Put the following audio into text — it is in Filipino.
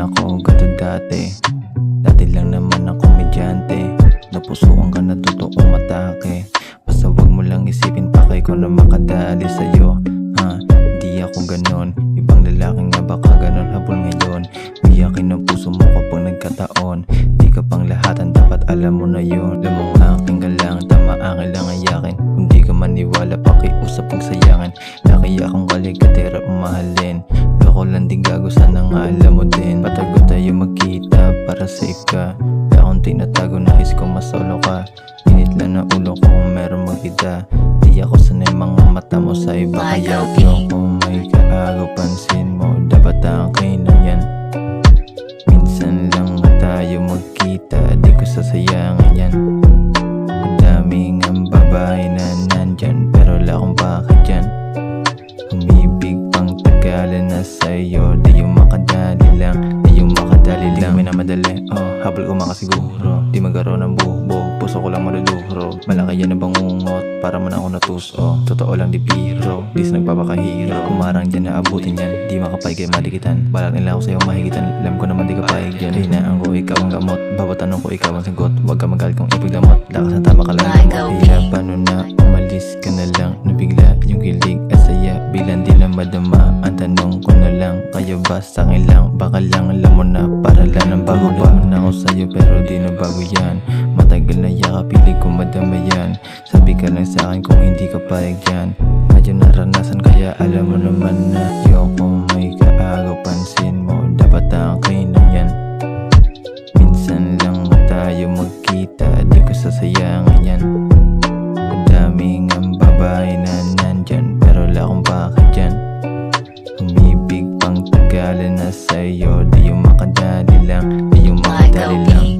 naman ako ganun dati. Dati lang naman ang komedyante Napusuan ka na totoo matake Basta wag mo lang isipin pa kay ko na makadali sa'yo. Ha? Di ako ganun. Ibang lalaki nga baka ganun habol ngayon. Biyakin ang puso mo kapag nagkataon. Di ka pang lahat ang dapat alam mo na yun. Lamang aking ka lang, tama ang kailangan yakin. Kung di ka maniwala pakiusap ang sayangan. Laki akong kalikatira umahalin. Loko lang di gago sana nga alam mo din Patago tayo magkita para sa ika. Wala akong tinatago nais ko masolo ka. Init lang na ulo ko kung meron magkita Di ako sanay mga mata mo sa iba Kaya ko may kaago pansin na sa'yo Di yung makadali lang Di yung makadali lang. Di minamadali Oh, habol ko makasiguro. Di magkaroon ng buhok Puso ko lang maluluhro Malaki yan na bangungot Para man ako natuso. Totoo lang di biro Di sa nagpapakahiro. Kumarang dyan na abutin yan Di makapay kay malikitan. Balak nila ako sa'yo mahigitan Alam ko naman di ka paig dyan Hinaan ko ikaw ang gamot Bawat tanong ko ikaw ang sagot Huwag ka magalit kung ipagdamot Lakas na tama ka lang gamot. paano na umalis ka na lang Nabigla yung kilig at saya. Bilang di lang madama Ang tanong ko na lang Kaya ba sa akin lang Baka lang alam mo na Para lang ng bago pa na ako sa'yo Pero di na bago yan. Matagal na yakap Pilig ko madama yan Sabi ka lang sa akin kung hindi ka paig yan. Medyo naranasan kaya alam mo naman na Ayoko may kaagaw. Pansin mo Dapat akin na yan Minsan lang tayo magkita? Di ko sasayangan yan. Madaming ang babae na nandyan Pero wala akong baka makadali lang Di yung makadali lang